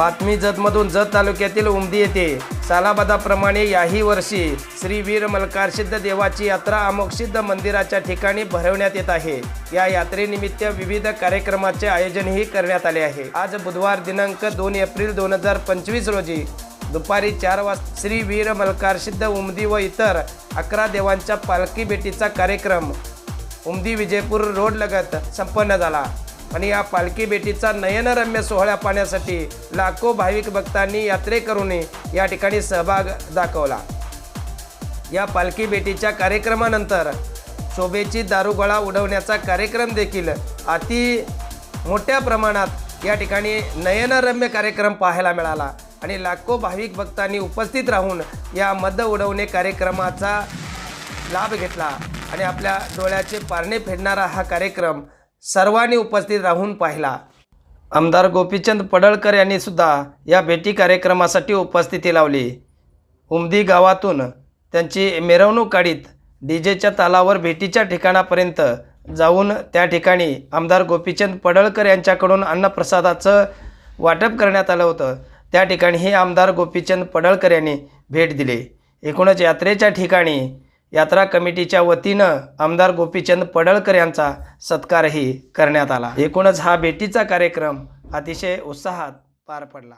बातमी जतमधून जत तालुक्यातील उमदी येथे सालाबादाप्रमाणे याही वर्षी श्री वीर मल्कारसिद्ध देवाची यात्रा अमोक्षसिद्ध मंदिराच्या ठिकाणी भरवण्यात येत आहे. या यात्रेनिमित्त विविध कार्यक्रमाचे आयोजनही करण्यात आले आहे. आज बुधवार दिनांक दोन एप्रिल दोन हजार पंचवीस रोजी दुपारी चार वाजता श्री वीर मल्कारसिद्ध उमदी व इतर अकरा देवांच्या पालखी भेटीचा कार्यक्रम उमदी विजयपूर रोड लगत संपन्न झाला. आणि या पालखी भेटीचा नयनरम्य सोहळा पाहण्यासाठी लाखो भाविक भक्तांनी यात्रेकरूंनी या ठिकाणी सहभाग दाखवला. या पालखी भेटीच्या कार्यक्रमानंतर शोभेची दारुगोळा उडवण्याचा कार्यक्रम देखील अति मोठ्या प्रमाणात या ठिकाणी नयनरम्य कार्यक्रम पाहायला मिळाला आणि लाखो भाविक भक्तांनी उपस्थित राहून या मद उडवणे कार्यक्रमाचा लाभ घेतला आणि आपल्या डोळ्याचे पारणे फेडणारा हा कार्यक्रम सर्वांनी उपस्थित राहून पाहिला. आमदार गोपीचंद पडळकर यांनी सुद्धा या भेटी कार्यक्रमासाठी उपस्थिती लावली. उमदी गावातून त्यांची मिरवणूक काढीत डी जेच्या तालावर भेटीच्या ठिकाणापर्यंत जाऊन त्या ठिकाणी आमदार गोपीचंद पडळकर यांच्याकडून अन्नप्रसादाचं वाटप करण्यात आलं होतं. त्या ठिकाणीही आमदार गोपीचंद पडळकर यांनी भेट दिली. एकूणच यात्रेच्या ठिकाणी यात्रा कमिटीच्या वतीनं आमदार गोपीचंद पडळकर यांचा सत्कारही करण्यात आला. एकूणच हा भेटीचा कार्यक्रम अतिशय उत्साहात पार पडला.